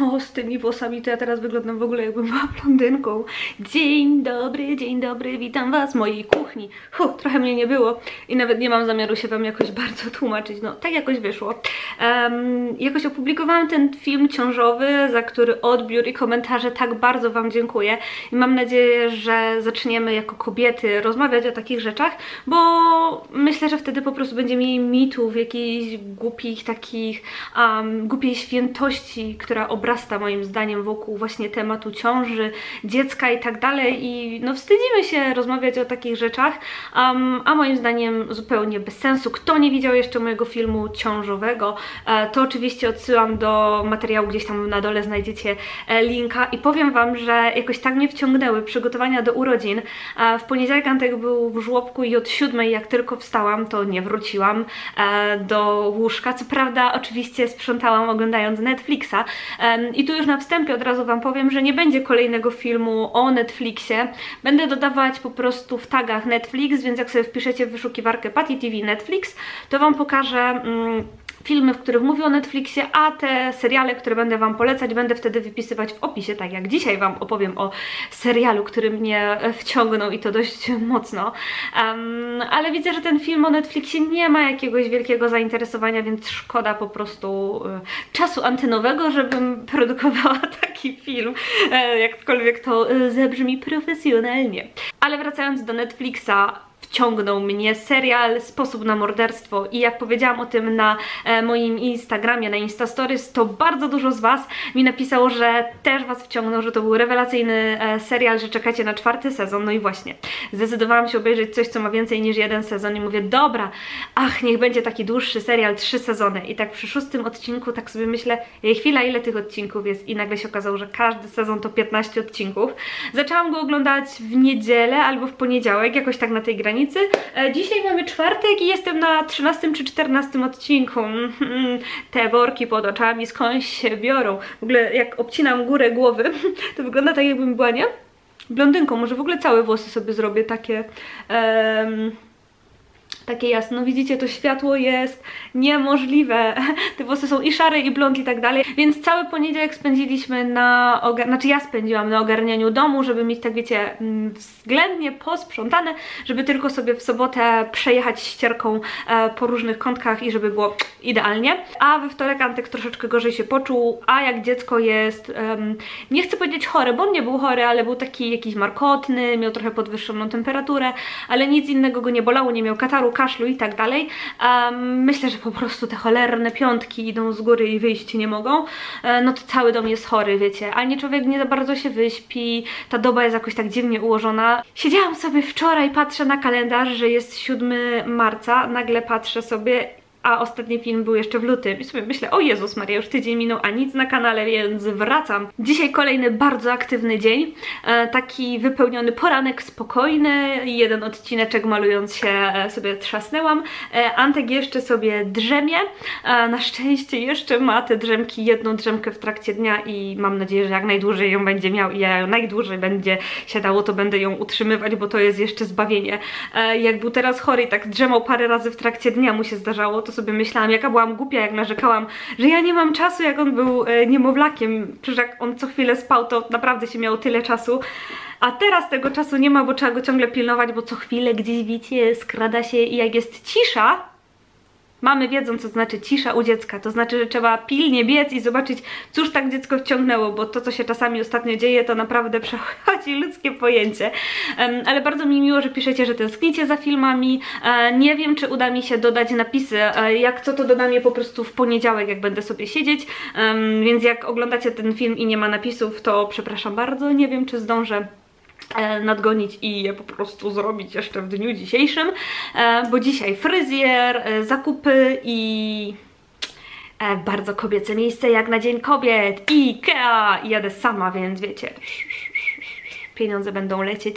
no z tymi włosami to ja teraz wyglądam w ogóle jakbym była blondynką. Dzień dobry, dzień dobry, witam was w mojej kuchni. Huh, trochę mnie nie było i nawet nie mam zamiaru się wam jakoś bardzo tłumaczyć, no tak jakoś wyszło. Um, jakoś opublikowałam ten film ciążowy, za który odbiór i komentarze tak bardzo wam dziękuję i mam nadzieję, że zaczniemy jako kobiety rozmawiać o takich rzeczach, bo myślę, że wtedy po prostu będzie mniej mitów, jakichś głupich takich, um, głupiej świętości, która obrasta moim zdaniem wokół właśnie tematu ciąży, dziecka i tak dalej i no wstydzimy się rozmawiać o takich rzeczach, um, a moim zdaniem zupełnie bez sensu. Kto nie widział jeszcze mojego filmu ciążowego, e, to oczywiście odsyłam do materiału, gdzieś tam na dole znajdziecie e, linka i powiem Wam, że jakoś tak mnie wciągnęły przygotowania do urodzin. E, w poniedziałek Antek był w żłobku i od siódmej jak tylko wstałam, to nie wróciłam do łóżka. Co prawda oczywiście sprzątałam oglądając Netflixa i tu już na wstępie od razu Wam powiem, że nie będzie kolejnego filmu o Netflixie. Będę dodawać po prostu w tagach Netflix, więc jak sobie wpiszecie w wyszukiwarkę Patty TV Netflix, to Wam pokażę... Mm, filmy, w których mówię o Netflixie, a te seriale, które będę Wam polecać, będę wtedy wypisywać w opisie, tak jak dzisiaj Wam opowiem o serialu, który mnie wciągnął i to dość mocno. Um, ale widzę, że ten film o Netflixie nie ma jakiegoś wielkiego zainteresowania, więc szkoda po prostu y, czasu antynowego, żebym produkowała taki film, y, jakkolwiek to y, zabrzmi profesjonalnie. Ale wracając do Netflixa, wciągnął mnie. Serial Sposób na morderstwo. I jak powiedziałam o tym na e, moim Instagramie, na Instastories, to bardzo dużo z Was mi napisało, że też Was wciągnął, że to był rewelacyjny e, serial, że czekacie na czwarty sezon, no i właśnie zdecydowałam się obejrzeć coś, co ma więcej niż jeden sezon i mówię, dobra, ach, niech będzie taki dłuższy serial, trzy sezony i tak przy szóstym odcinku tak sobie myślę, chwila, ile tych odcinków jest? I nagle się okazało, że każdy sezon to 15 odcinków. Zaczęłam go oglądać w niedzielę albo w poniedziałek, jakoś tak na tej granicy granicy. E, dzisiaj mamy czwartek i jestem na 13 czy 14 odcinku. Te worki pod oczami skądś się biorą. W ogóle jak obcinam górę głowy, to wygląda tak jakbym była, nie? Blondynką, może w ogóle całe włosy sobie zrobię takie... Um takie jasne. No widzicie, to światło jest niemożliwe. Te włosy są i szare, i blond i tak dalej. Więc cały poniedziałek spędziliśmy na... Znaczy ja spędziłam na ogarnianiu domu, żeby mieć, tak wiecie, mm, względnie posprzątane, żeby tylko sobie w sobotę przejechać ścierką e, po różnych kątkach i żeby było idealnie. A we wtorek Antek troszeczkę gorzej się poczuł, a jak dziecko jest, nie chcę powiedzieć chory, bo on nie był chory, ale był taki jakiś markotny, miał trochę podwyższoną temperaturę, ale nic innego go nie bolało, nie miał kataru, kaszlu i tak dalej. Um, myślę, że po prostu te cholerne piątki idą z góry i wyjść nie mogą. E, no to cały dom jest chory, wiecie. Ani człowiek nie za bardzo się wyśpi, ta doba jest jakoś tak dziwnie ułożona. Siedziałam sobie wczoraj, patrzę na kalendarz, że jest 7 marca, nagle patrzę sobie a ostatni film był jeszcze w lutym. I sobie myślę, o Jezus Maria, już tydzień minął, a nic na kanale, więc wracam. Dzisiaj kolejny bardzo aktywny dzień, e, taki wypełniony poranek spokojny, jeden odcineczek malując się e, sobie trzasnęłam, e, Antek jeszcze sobie drzemie, na szczęście jeszcze ma te drzemki, jedną drzemkę w trakcie dnia i mam nadzieję, że jak najdłużej ją będzie miał i ja najdłużej będzie się dało, to będę ją utrzymywać, bo to jest jeszcze zbawienie. Jak był teraz chory i tak drzemał parę razy w trakcie dnia mu się zdarzało, to sobie myślałam, jaka byłam głupia, jak narzekałam, że ja nie mam czasu, jak on był e, niemowlakiem. Przecież jak on co chwilę spał, to naprawdę się miało tyle czasu. A teraz tego czasu nie ma, bo trzeba go ciągle pilnować, bo co chwilę gdzieś, wiecie, skrada się i jak jest cisza, Mamy wiedzą, co znaczy cisza u dziecka, to znaczy, że trzeba pilnie biec i zobaczyć, cóż tak dziecko wciągnęło, bo to, co się czasami ostatnio dzieje, to naprawdę przechodzi ludzkie pojęcie. Ale bardzo mi miło, że piszecie, że tęsknicie za filmami. E, nie wiem, czy uda mi się dodać napisy, e, jak co to dodam je po prostu w poniedziałek, jak będę sobie siedzieć, więc jak oglądacie ten film i nie ma napisów, to przepraszam bardzo, nie wiem, czy zdążę nadgonić i je po prostu zrobić jeszcze w dniu dzisiejszym, e, bo dzisiaj fryzjer, e, zakupy i bardzo kobiece miejsce jak na Dzień Kobiet, IKEA. I jadę sama, więc wiecie, pieniądze będą lecieć,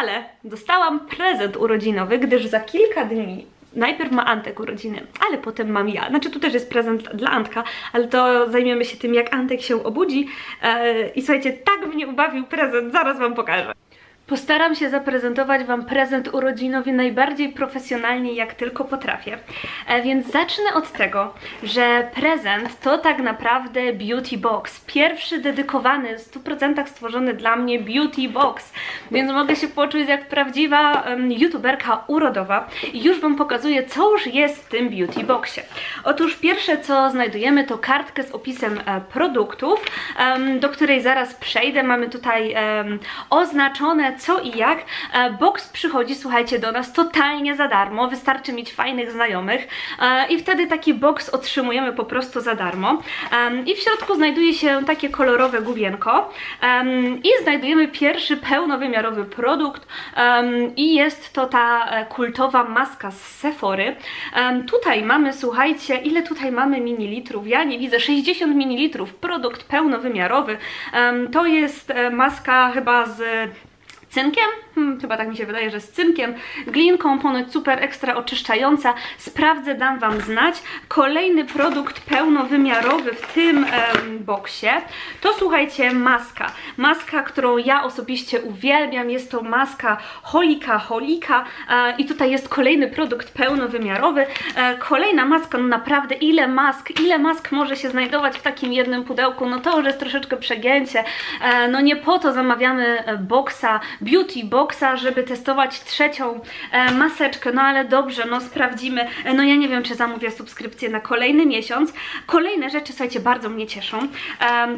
ale dostałam prezent urodzinowy, gdyż za kilka dni najpierw ma Antek urodziny, ale potem mam ja. Znaczy tu też jest prezent dla Antka, ale to zajmiemy się tym jak Antek się obudzi. Eee, I słuchajcie, tak mnie ubawił prezent, zaraz wam pokażę. Postaram się zaprezentować Wam prezent urodzinowy najbardziej profesjonalnie, jak tylko potrafię. E, więc zacznę od tego, że prezent to tak naprawdę beauty box. Pierwszy dedykowany, w 100% stworzony dla mnie beauty box. Więc mogę się poczuć jak prawdziwa um, youtuberka urodowa. I już Wam pokazuję, co już jest w tym beauty boxie. Otóż pierwsze, co znajdujemy, to kartkę z opisem e, produktów, um, do której zaraz przejdę. Mamy tutaj um, oznaczone co i jak. E, box przychodzi, słuchajcie, do nas totalnie za darmo, wystarczy mieć fajnych znajomych e, i wtedy taki box otrzymujemy po prostu za darmo. I w środku znajduje się takie kolorowe główienko i znajdujemy pierwszy pełnowymiarowy produkt i jest to ta e, kultowa maska z Sephory. Tutaj mamy, słuchajcie, ile tutaj mamy mililitrów? Ja nie widzę, 60 ml, produkt pełnowymiarowy. To jest maska chyba z cynkiem, hmm, chyba tak mi się wydaje, że z cynkiem, glinką ponoć super ekstra oczyszczająca, sprawdzę, dam Wam znać. Kolejny produkt pełnowymiarowy w tym em, boksie, to słuchajcie maska, maska, którą ja osobiście uwielbiam, jest to maska Holika Holika e, i tutaj jest kolejny produkt pełnowymiarowy, e, kolejna maska, no naprawdę ile mask, ile mask może się znajdować w takim jednym pudełku, no to już jest troszeczkę przegięcie, e, no nie po to zamawiamy e, boksa beauty boxa, żeby testować trzecią e, maseczkę, no ale dobrze, no sprawdzimy, e, no ja nie wiem, czy zamówię subskrypcję na kolejny miesiąc. Kolejne rzeczy, słuchajcie, bardzo mnie cieszą.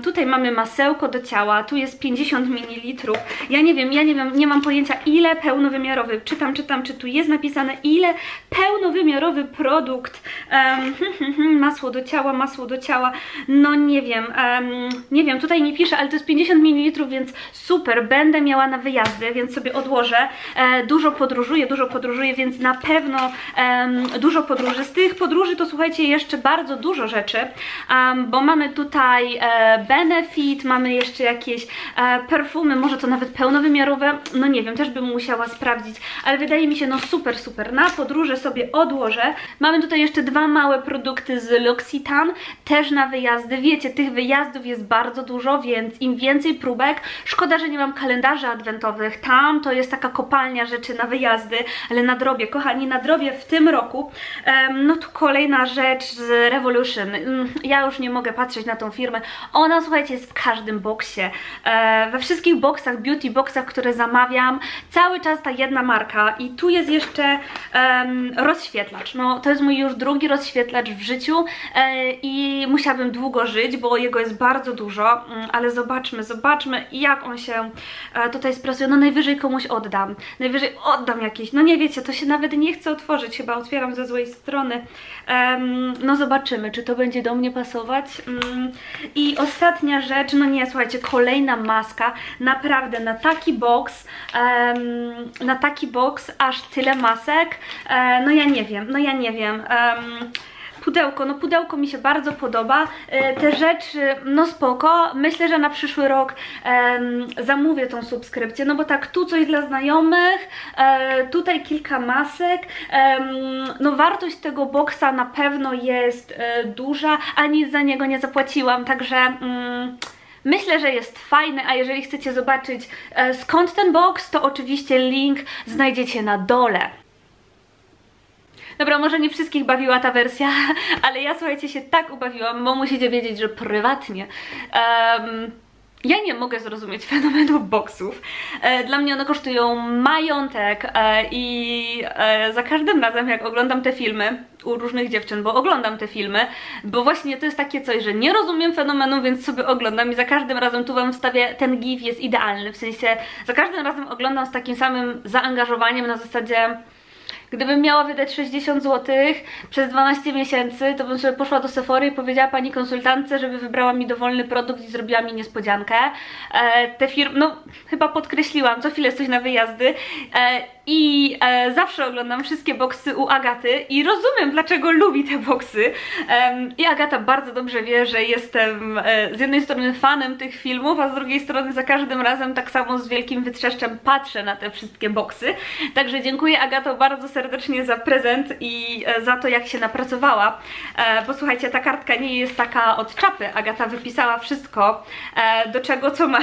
Tutaj mamy masełko do ciała, tu jest 50 ml, ja nie wiem, ja nie wiem, nie mam pojęcia ile pełnowymiarowy, czytam, czytam, czy tu jest napisane ile pełnowymiarowy produkt, um, masło do ciała, masło do ciała, no nie wiem, nie wiem, tutaj nie pisze, ale to jest 50 ml, więc super, będę miała na wyjazd jazdy, więc sobie odłożę. E, dużo podróżuję, dużo podróżuję, więc na pewno dużo podróży. Z tych podróży to słuchajcie jeszcze bardzo dużo rzeczy, bo mamy tutaj e, Benefit, mamy jeszcze jakieś e, perfumy, może to nawet pełnowymiarowe, no nie wiem, też bym musiała sprawdzić, ale wydaje mi się, no super, super. Na podróże sobie odłożę. Mamy tutaj jeszcze dwa małe produkty z L'Occitane, też na wyjazdy. Wiecie, tych wyjazdów jest bardzo dużo, więc im więcej próbek, szkoda, że nie mam kalendarzy adwentowych, tam to jest taka kopalnia rzeczy na wyjazdy, ale na drobie, kochani, na drobie w tym roku, no to kolejna rzecz z Revolution. Mm, ja już nie mogę patrzeć na tą firmę. Ona, słuchajcie, jest w każdym boksie. E, we wszystkich boksach, beauty boksach, które zamawiam, cały czas ta jedna marka i tu jest jeszcze rozświetlacz. No, to jest mój już drugi rozświetlacz w życiu e, i musiałabym długo żyć, bo jego jest bardzo dużo, mm, ale zobaczmy, zobaczmy jak on się e, tutaj sprasuje. No najwyżej komuś oddam, najwyżej oddam jakieś, no nie wiecie, to się nawet nie chce otworzyć, chyba otwieram ze złej strony, um, no zobaczymy, czy to będzie do mnie pasować. Um, I ostatnia rzecz, no nie, słuchajcie, kolejna maska, naprawdę na taki box, um, na taki box aż tyle masek, um, no ja nie wiem, no ja nie wiem, pudełko, no pudełko mi się bardzo podoba, e, te rzeczy, no spoko, myślę, że na przyszły rok zamówię tą subskrypcję, no bo tak, tu coś dla znajomych, e, tutaj kilka masek, no wartość tego boksa na pewno jest e, duża, a nic za niego nie zapłaciłam, także... Mm, Myślę, że jest fajny, a jeżeli chcecie zobaczyć skąd ten box, to oczywiście link znajdziecie na dole. Dobra, może nie wszystkich bawiła ta wersja, ale ja słuchajcie się tak ubawiłam, bo musicie wiedzieć, że prywatnie um, ja nie mogę zrozumieć fenomenów boksów. E, dla mnie one kosztują majątek e, i e, za każdym razem jak oglądam te filmy u różnych dziewczyn, bo oglądam te filmy, bo właśnie to jest takie coś, że nie rozumiem fenomenu, więc sobie oglądam i za każdym razem tu Wam wstawię, ten gif jest idealny, w sensie za każdym razem oglądam z takim samym zaangażowaniem na zasadzie Gdybym miała wydać 60 zł przez 12 miesięcy, to bym sobie poszła do Sephory i powiedziała pani konsultantce, żeby wybrała mi dowolny produkt i zrobiła mi niespodziankę. E, te firmy, no chyba podkreśliłam, co chwilę coś na wyjazdy. E, i e, zawsze oglądam wszystkie boksy u Agaty i rozumiem dlaczego lubi te boksy. Um, i Agata bardzo dobrze wie, że jestem e, z jednej strony fanem tych filmów, a z drugiej strony za każdym razem tak samo z wielkim wytrzeszczem patrzę na te wszystkie boksy, także dziękuję Agato bardzo serdecznie za prezent i e, za to jak się napracowała, e, bo słuchajcie ta kartka nie jest taka od czapy, Agata wypisała wszystko e, do czego co ma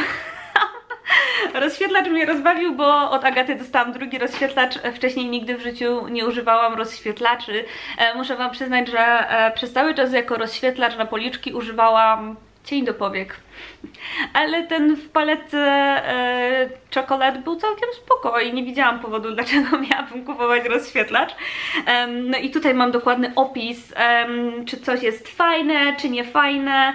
Rozświetlacz mnie rozbawił, bo od Agaty dostałam drugi rozświetlacz. Wcześniej nigdy w życiu nie używałam rozświetlaczy. E, muszę Wam przyznać, że e, przez cały czas jako rozświetlacz na policzki używałam cień do powiek. Ale ten w paletce e, czekolad był całkiem spoko i nie widziałam powodu, dlaczego miałabym kupować rozświetlacz. Em, no i tutaj mam dokładny opis, em, czy coś jest fajne, czy nie fajne.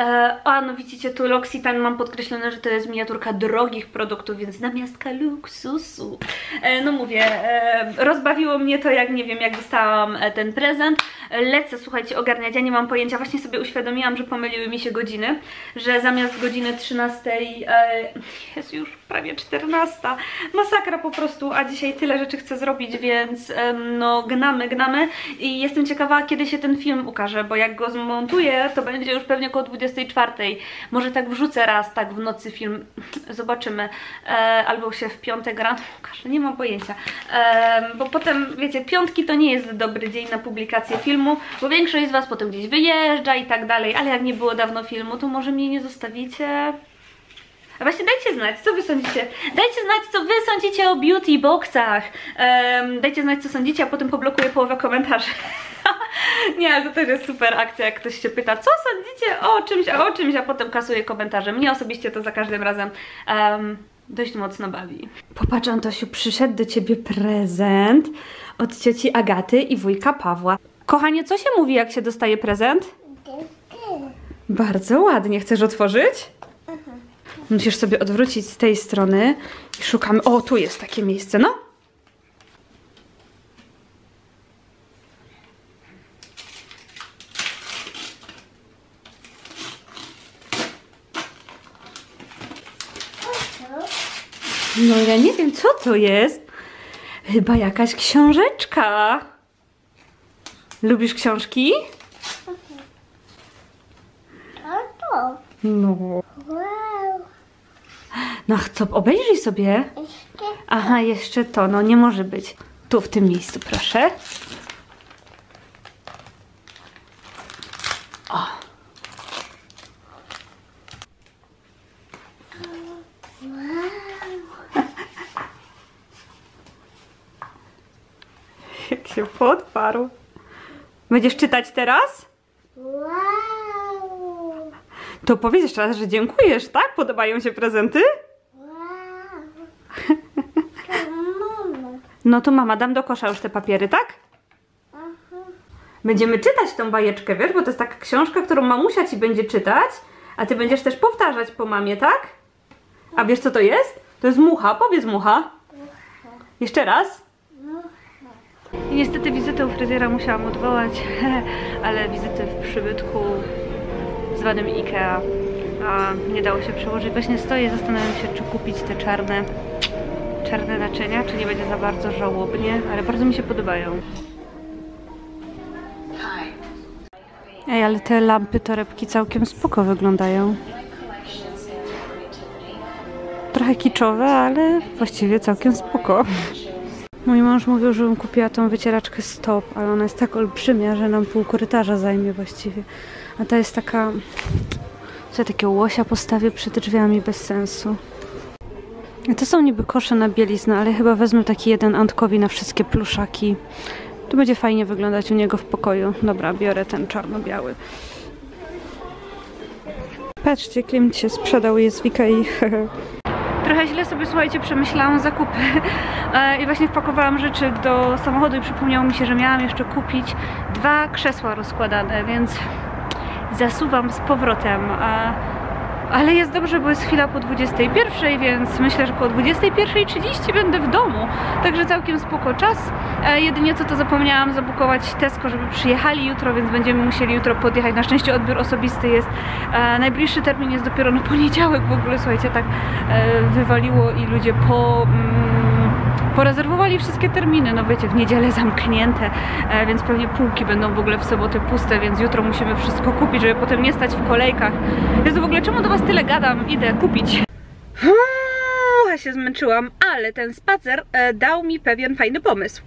E, a no widzicie tu L'Occitane mam podkreślone, że to jest miniaturka drogich produktów, więc namiastka luksusu. E, no mówię, e, rozbawiło mnie to jak nie wiem, jak dostałam e, ten prezent. Lecę, słuchajcie, ogarniać, ja nie mam pojęcia, właśnie sobie uświadomiłam, że pomyliły mi się godziny, że zamiast godziny 13 e, jest już prawie 14. Masakra po prostu, a dzisiaj tyle rzeczy chcę zrobić, więc no gnamy, gnamy i jestem ciekawa, kiedy się ten film ukaże, bo jak go zmontuję, to będzie już pewnie około 24. Może tak wrzucę raz, tak w nocy film, zobaczymy. E, albo się w piątek rano ukaże, nie mam pojęcia. E, bo potem, wiecie, piątki to nie jest dobry dzień na publikację filmu, bo większość z Was potem gdzieś wyjeżdża i tak dalej, ale jak nie było dawno filmu, to może mnie nie zostawicie... A właśnie dajcie znać, co wy sądzicie. Dajcie znać, co wy sądzicie o beauty boxach. Um, dajcie znać, co sądzicie, a potem poblokuję połowę komentarzy. Nie, ale to też jest super akcja, jak ktoś się pyta, co sądzicie o czymś, a o czymś, a potem kasuje komentarze. Mnie osobiście to za każdym razem um, dość mocno bawi. Popatrz, Antosiu, przyszedł do ciebie prezent od cioci Agaty i wujka Pawła. Kochanie, co się mówi, jak się dostaje prezent? Bardzo ładnie. Chcesz otworzyć? Musisz sobie odwrócić z tej strony i szukamy. O, tu jest takie miejsce, no. No ja nie wiem, co to jest. Chyba jakaś książeczka. Lubisz książki? A to. No. Wow. No co, obejrzyj sobie. Aha, jeszcze to, no nie może być. Tu, w tym miejscu, proszę. O. Jak się podparł. Będziesz czytać teraz? Wow. To powiedz jeszcze raz, że dziękujesz, tak? Podobają się prezenty? Wow. To mama. No to mama, dam do kosza już te papiery, tak? Będziemy czytać tą bajeczkę, wiesz, bo to jest taka książka, którą mamusia ci będzie czytać, a ty będziesz też powtarzać po mamie, tak? A wiesz co to jest? To jest mucha, powiedz mucha. Jeszcze raz. I niestety wizytę u fryzjera musiałam odwołać, ale wizytę w przybytku zwanym Ikea a nie dało się przełożyć. Właśnie stoję i zastanawiam się, czy kupić te czarne, czarne naczynia, czy nie będzie za bardzo żałobnie, ale bardzo mi się podobają. Ej, ale te lampy torebki całkiem spoko wyglądają. Trochę kiczowe, ale właściwie całkiem spoko. Mój mąż mówił, żebym kupiła tą wycieraczkę stop, ale ona jest tak olbrzymia, że nam pół korytarza zajmie właściwie. A ta jest taka... Co takiego łosia postawię przed drzwiami bez sensu. To są niby kosze na bieliznę, ale chyba wezmę taki jeden Antkowi na wszystkie pluszaki. To będzie fajnie wyglądać u niego w pokoju. Dobra, biorę ten czarno-biały. Patrzcie, Klimt się sprzedał, jest w Ikei. Trochę źle sobie, słuchajcie, przemyślałam zakupy E, i właśnie wpakowałam rzeczy do samochodu i przypomniało mi się, że miałam jeszcze kupić dwa krzesła rozkładane, więc zasuwam z powrotem. A, ale jest dobrze, bo jest chwila po 21, więc myślę, że około 21.30 będę w domu. Także całkiem spoko czas. E, jedynie co to zapomniałam zabukować Tesco, żeby przyjechali jutro, więc będziemy musieli jutro podjechać. Na szczęście odbiór osobisty jest. E, najbliższy termin jest dopiero na poniedziałek. W ogóle słuchajcie, tak e, wywaliło i ludzie po. Mm, porezerwowali wszystkie terminy, no wiecie, w niedzielę zamknięte, e, więc pewnie półki będą w ogóle w sobotę puste, więc jutro musimy wszystko kupić, żeby potem nie stać w kolejkach. Jezu, w ogóle czemu do Was tyle gadam? Idę kupić. Trochę się zmęczyłam, ale ten spacer e, dał mi pewien fajny pomysł.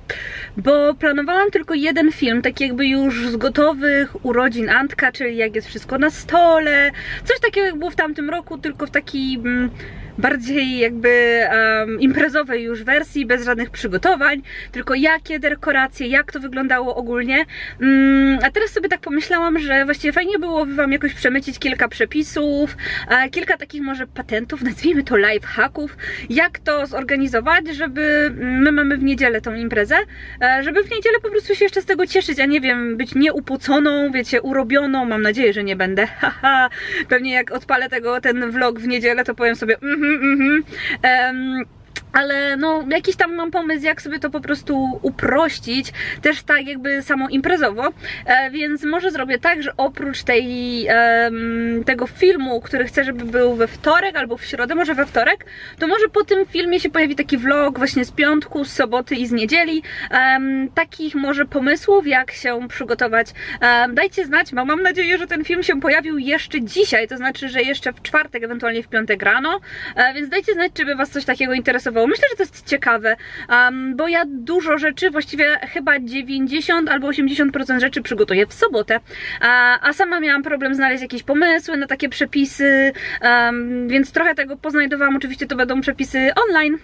Bo planowałam tylko jeden film, taki jakby już z gotowych urodzin Antka, czyli jak jest wszystko na stole. Coś takiego jak było w tamtym roku, tylko w taki... Mm, bardziej jakby um, imprezowej już wersji, bez żadnych przygotowań, tylko jakie dekoracje, jak to wyglądało ogólnie. Um, a teraz sobie tak pomyślałam, że właściwie fajnie byłoby Wam jakoś przemycić kilka przepisów, e, kilka takich może patentów, nazwijmy to life hacków, jak to zorganizować, żeby my mamy w niedzielę tą imprezę, e, żeby w niedzielę po prostu się jeszcze z tego cieszyć, a nie wiem, być nieupuconą, wiecie, urobioną, mam nadzieję, że nie będę, haha, pewnie jak odpalę tego, ten vlog w niedzielę, to powiem sobie, mhm, mhm, mhm ale no jakiś tam mam pomysł, jak sobie to po prostu uprościć, też tak jakby samo imprezowo, e, więc może zrobię tak, że oprócz tej, e, tego filmu, który chcę, żeby był we wtorek albo w środę, może we wtorek, to może po tym filmie się pojawi taki vlog właśnie z piątku, z soboty i z niedzieli, e, takich może pomysłów, jak się przygotować. dajcie znać, bo mam nadzieję, że ten film się pojawił jeszcze dzisiaj, to znaczy, że jeszcze w czwartek, ewentualnie w piątek rano, e, więc dajcie znać, czy by Was coś takiego interesowało Myślę, że to jest ciekawe, um, bo ja dużo rzeczy, właściwie chyba 90 albo 80% rzeczy przygotuję w sobotę, a, a sama miałam problem znaleźć jakieś pomysły na takie przepisy, um, więc trochę tego poznajdowałam, oczywiście to będą przepisy online,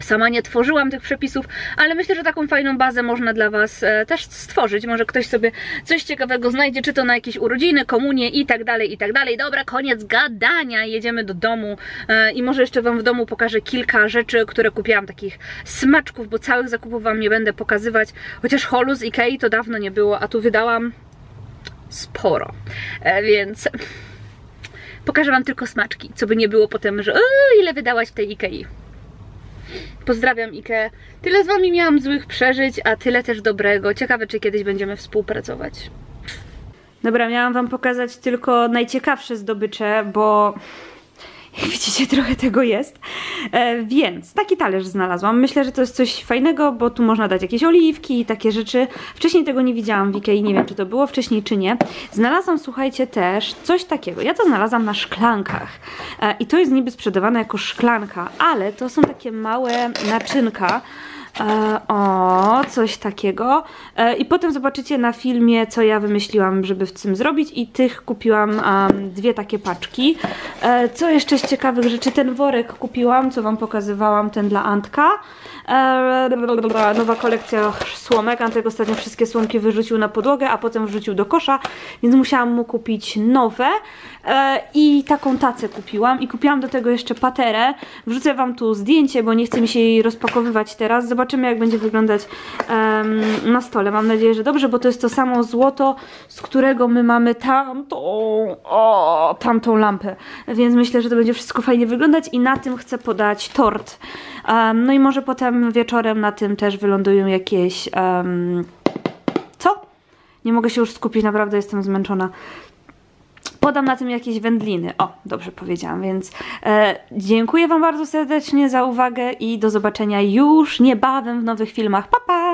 Sama nie tworzyłam tych przepisów, ale myślę, że taką fajną bazę można dla Was e, też stworzyć. Może ktoś sobie coś ciekawego znajdzie, czy to na jakieś urodziny, komunie i tak dalej, i tak dalej. Dobra, koniec gadania, jedziemy do domu e, i może jeszcze Wam w domu pokażę kilka rzeczy, które kupiłam, takich smaczków, bo całych zakupów Wam nie będę pokazywać, chociaż holu z Ikei to dawno nie było, a tu wydałam sporo, e, więc pokażę Wam tylko smaczki, co by nie było potem, że ile wydałaś w tej Ikei. Pozdrawiam Ike. Tyle z Wami miałam złych przeżyć, a tyle też dobrego. Ciekawe, czy kiedyś będziemy współpracować. Dobra, miałam Wam pokazać tylko najciekawsze zdobycze, bo widzicie, trochę tego jest. E, więc taki talerz znalazłam. Myślę, że to jest coś fajnego, bo tu można dać jakieś oliwki i takie rzeczy. Wcześniej tego nie widziałam w Ikei, nie wiem, czy to było wcześniej, czy nie. Znalazłam, słuchajcie, też coś takiego. Ja to znalazłam na szklankach. E, I to jest niby sprzedawane jako szklanka, ale to są takie małe naczynka, E, o, coś takiego. E, I potem zobaczycie na filmie, co ja wymyśliłam, żeby w tym zrobić i tych kupiłam um, dwie takie paczki. E, co jeszcze z ciekawych rzeczy? Ten worek kupiłam, co wam pokazywałam, ten dla Antka. E, nowa kolekcja słomek. Antek ostatnio wszystkie słomki wyrzucił na podłogę, a potem wrzucił do kosza, więc musiałam mu kupić nowe. E, I taką tacę kupiłam i kupiłam do tego jeszcze paterę. Wrzucę wam tu zdjęcie, bo nie chce mi się jej rozpakowywać teraz. Zobaczymy jak będzie wyglądać um, na stole. Mam nadzieję, że dobrze, bo to jest to samo złoto, z którego my mamy tamtą, o, tamtą lampę. Więc myślę, że to będzie wszystko fajnie wyglądać i na tym chcę podać tort. Um, no i może potem wieczorem na tym też wylądują jakieś... Um, co? Nie mogę się już skupić, naprawdę jestem zmęczona podam na tym jakieś wędliny. O, dobrze powiedziałam, więc e, dziękuję Wam bardzo serdecznie za uwagę i do zobaczenia już niebawem w nowych filmach. Pa, pa!